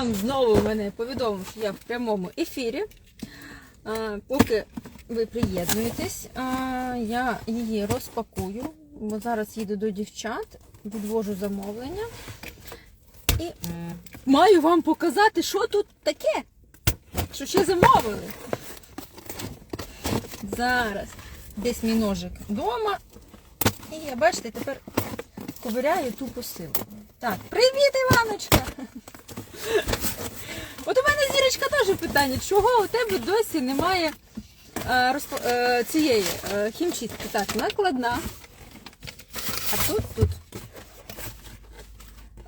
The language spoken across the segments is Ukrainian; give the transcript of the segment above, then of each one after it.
Там знову мене повідомив, що я в прямому ефірі. Поки ви приєднуєтесь, я її розпакую, бо зараз їду до дівчат, відвожу замовлення. І маю вам показати, що тут таке. Що ще замовили. Зараз десь мій ножик вдома. І я, бачите, тепер ковиряю ту посилку. Так, привіт, Іваночка! От у мене зірочка теж питання, чого у тебе досі немає е, розп- е, цієї е, хімчистки? Так, накладна. А тут тут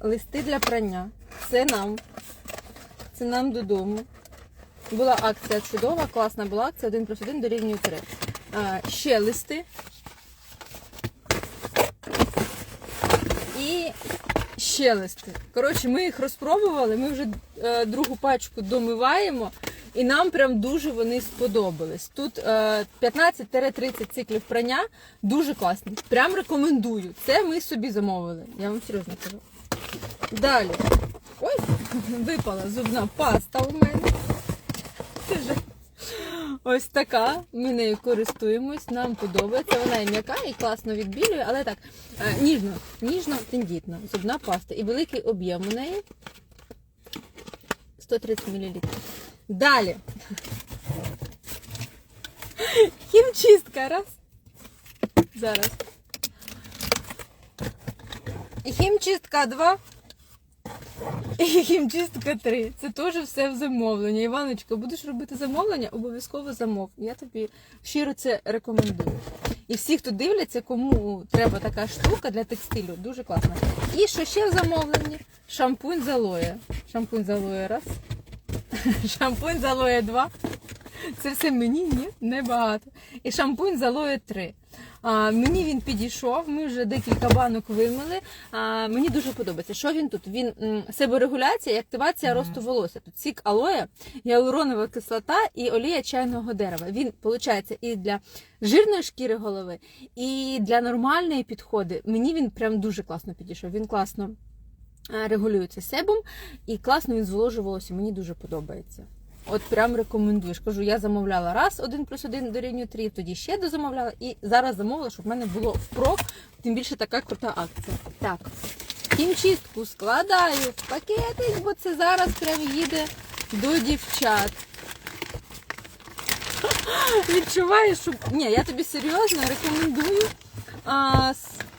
листи для прання. Це нам. Це нам додому. Була акція чудова, класна була акція 1 плюс 1 дорівнює 3. А, ще листи. І ще листи. Коротше, ми їх розпробували, ми вже е, другу пачку домиваємо, і нам прям дуже вони сподобались. Тут е, 15-30 циклів прання дуже класні. Прям рекомендую. Це ми собі замовили. Я вам серйозно кажу. Далі. Ой, випала зубна паста у мене. Ось така. Ми нею користуємось, нам подобається. Вона і м'яка, і класно відбілює, але так, е, ніжно, ніжно, тендітна. Зубна паста. І великий об'єм у неї 130 мл. Далі. Хімчистка. Раз. Зараз. Хімчистка 2. І хімчистка 3. Це теж все в замовлення. Іваночка, будеш робити замовлення, обов'язково замов. Я тобі щиро це рекомендую. І всі, хто дивляться, кому треба така штука для текстилю, дуже класна. І що ще в замовленні? Шампунь з. Шампунь з раз. Шампунь з два. Це все мені ні, небагато. І шампунь з алоє 3. А, мені він підійшов, ми вже декілька банок вимили. А, мені дуже подобається. Що він тут? Він м, себорегуляція і активація росту волосся. Тут сік алоє, гіалуронова кислота і олія чайного дерева. Він виходить і для жирної шкіри голови, і для нормальної підходи. Мені він прям дуже класно підійшов. Він класно е, регулюється себом і класно він зволожує волосся. Мені дуже подобається. От прям рекомендую. Ж Кажу, я замовляла раз, один плюс один дорівнює 3, тоді ще дозамовляла, і зараз замовила, щоб в мене було впрок, тим більше така крута акція. Так, хімчистку складаю в пакетик, бо це зараз прям їде до дівчат. Відчуваю, що. Ні, я тобі серйозно рекомендую а,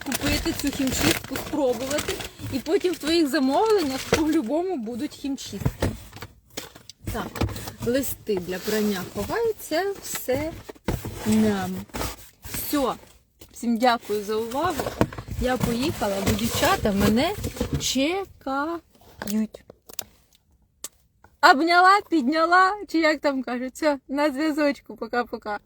купити цю хімчистку, спробувати, і потім в твоїх замовленнях по-любому будуть хімчистки. Так, листи для прання ховаються, все нам. Все. Всім дякую за увагу. Я поїхала, бо дівчата мене чекають. Обняла, підняла, чи як там кажуть, все, на зв'язочку, пока-пока.